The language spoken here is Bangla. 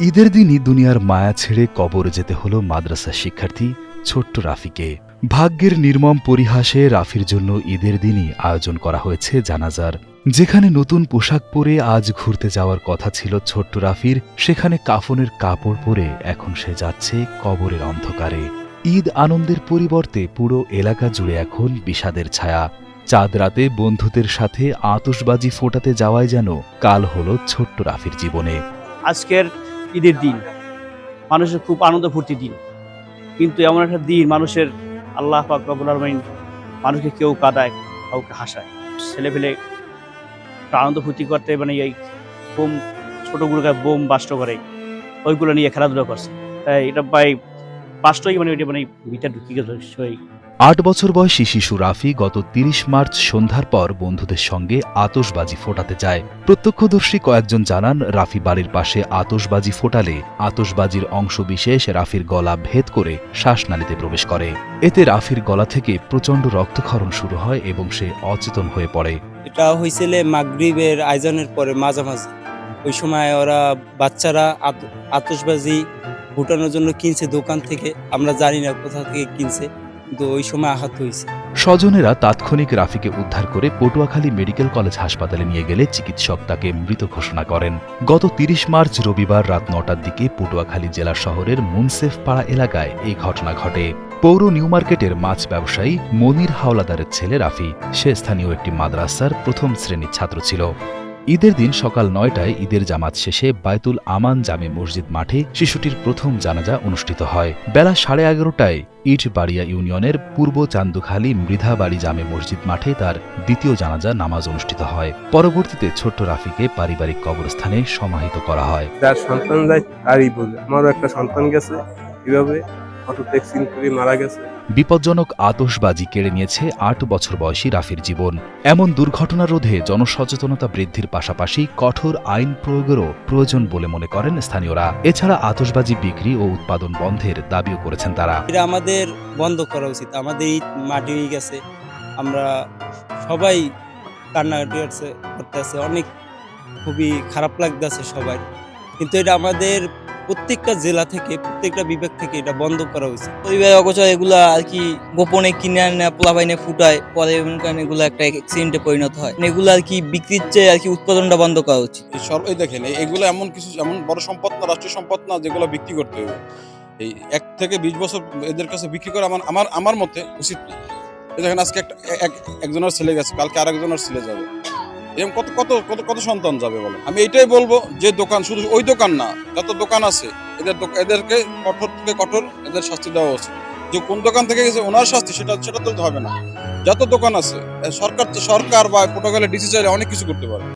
ঈদের দিনই দুনিয়ার মায়া ছেড়ে কবর যেতে হলো মাদ্রাসা শিক্ষার্থী ছোট্ট রাফিকে। ভাগ্যের নির্মম পরিহাসে রাফির জন্য ঈদের দিনই আয়োজন করা হয়েছে জানাজার। যেখানে নতুন পোশাক পরে আজ ঘুরতে যাওয়ার কথা ছিল ছোট্ট রাফির, সেখানে কাফনের কাপড় পরে এখন সে যাচ্ছে কবরের অন্ধকারে। ঈদ আনন্দের পরিবর্তে পুরো এলাকা জুড়ে এখন বিষাদের ছায়া। চাঁদ রাতে বন্ধুদের সাথে আতশবাজি ফোটাতে যাওয়াই যেন কাল হলো ছোট্ট রাফির জীবনে। আজকের ঈদের দিন। মানুষের খুব আনন্দ ফুর্তি দিন। কিন্তু এমন একটা দিন মানুষের আল্লাহ পাক আলামিন মানুষকে কেউ কাদায়, কাউকে হাসায়। ছেলে ফেলে আনন্দ ফুর্তি করতে মানে এই বোম ছোটোগুলোকে বোম বাস্ট করে, ওইগুলো নিয়ে খেলাধুলা করছে। এটা ভাই বাস্তবই মানে ওইটা মানে ভিতরে ঢুকিয়ে আট বছর বয়সী শিশু রাফি গত তিরিশ মার্চ সন্ধ্যার পর বন্ধুদের সঙ্গে আতশবাজি ফোটাতে যায়। প্রত্যক্ষদর্শী কয়েকজন জানান, রাফি বাড়ির পাশে আতশবাজি ফোটালে আতশবাজির অংশবিশেষ রাফির গলা ভেদ করে শ্বাসনালীতে প্রবেশ করে। এতে রাফির গলা থেকে প্রচণ্ড রক্তক্ষরণ শুরু হয় এবং সে অচেতন হয়ে পড়ে। এটা হয়েছিল মাগরিবের আয়োজনের পরে মাঝামাঝি। ওই সময় ওরা বাচ্চারা আত- আতশবাজি ফুটানোর জন্য কিনছে দোকান থেকে। আমরা জানি না কোথা থেকে কিনছে। কিন্তু ওই সময় আহত হয়েছে। স্বজনেরা তাৎক্ষণিক রাফিকে উদ্ধার করে পটুয়াখালী মেডিকেল কলেজ হাসপাতালে নিয়ে গেলে চিকিৎসক তাকে মৃত ঘোষণা করেন। গত তিরিশ মার্চ রবিবার রাত নটার দিকে পটুয়াখালী জেলা শহরের মুনসেফপাড়া এলাকায় এই ঘটনা ঘটে। পৌর নিউ মার্কেটের মাছ ব্যবসায়ী মনির হাওলাদারের ছেলে রাফি, সে স্থানীয় একটি মাদ্রাসার প্রথম শ্রেণির ছাত্র ছিল। ঈদের দিন সকাল নয়টায় ঈদের জামাত শেষে বায়তুল আমান জামে মসজিদ মাঠে শিশুটির প্রথম জানাজা অনুষ্ঠিত হয়। বেলা সাড়ে এগারোটায় ইটবাড়িয়া ইউনিয়নের পূর্ব চান্দুখালী মৃধাবাড়ি জামে মসজিদ মাঠে তার দ্বিতীয় জানাজা নামাজ অনুষ্ঠিত হয়। পরবর্তীতে ছোট্ট রাফিকে পারিবারিক কবরস্থানে সমাহিত করা হয়। যার সন্তান যায় তারই বোঝে আমারও একটা সন্তান গেছে, এভাবে মারা গেছে। বিপজ্জনক আতশবাজি কেড়ে নিয়েছে আট বছর বয়সী রাফির জীবন। এমন দুর্ঘটনা রোধে জনসচেতনতা বৃদ্ধির পাশাপাশি কঠোর আইন প্রয়োগেরও প্রয়োজন বলে মনে করেন স্থানীয়রা। এছাড়া আতশবাজি বিক্রি ও উৎপাদন বন্ধের দাবিও করেছেন তারা। এটা আমাদের বন্ধ করা উচিত। আমাদের ঈদ মাটি হয়ে গেছে। আমরা সবাই কান্নাকাটি করতেছে। অনেক খুবই খারাপ লাগতেছে সবাই। কিন্তু এটা আমাদের প্রত্যেকটা জেলা থেকে, প্রত্যেকটা বিভাগ থেকে এটা বন্ধ করা উচিত পরিবার অগোচর এগুলা আর কি গোপনে কিনে আনে পোলাপাইনে ফুটায়, পরে এমন এগুলো একটা অ্যাক্সিডেন্টে পরিণত হয়। এগুলো আর কি বিক্রির চেয়ে আর কি উৎপাদনটা বন্ধ করা উচিত। এই দেখেন এগুলো এমন কিছু, এমন বড় সম্পদ না, রাষ্ট্রীয় সম্পদ না যেগুলো বিক্রি করতে হবে। এই এক থেকে বিশ বছর এদের কাছে বিক্রি করা আমার আমার আমার মতে উচিত না। দেখেন, আজকে একটা এক- একজনের ছেলে গেছে, কালকে আরেকজনের ছেলে যাবে। এরকম কত কত কত কত সন্তান যাবে বলে আমি এটাই বলব যে দোকান শুধু ওই দোকান না, যত দোকান আছে, এদের এদেরকে কঠোর থেকে কঠোর এদের শাস্তি দেওয়া উচিত। যে কোন দোকান থেকে গেছে ওনার শাস্তি, সেটা সেটা তো হবে না। যত দোকান আছে সরকার সরকার বা প্রোটোকলে ডিসি চাইলে অনেক কিছু করতে পারে।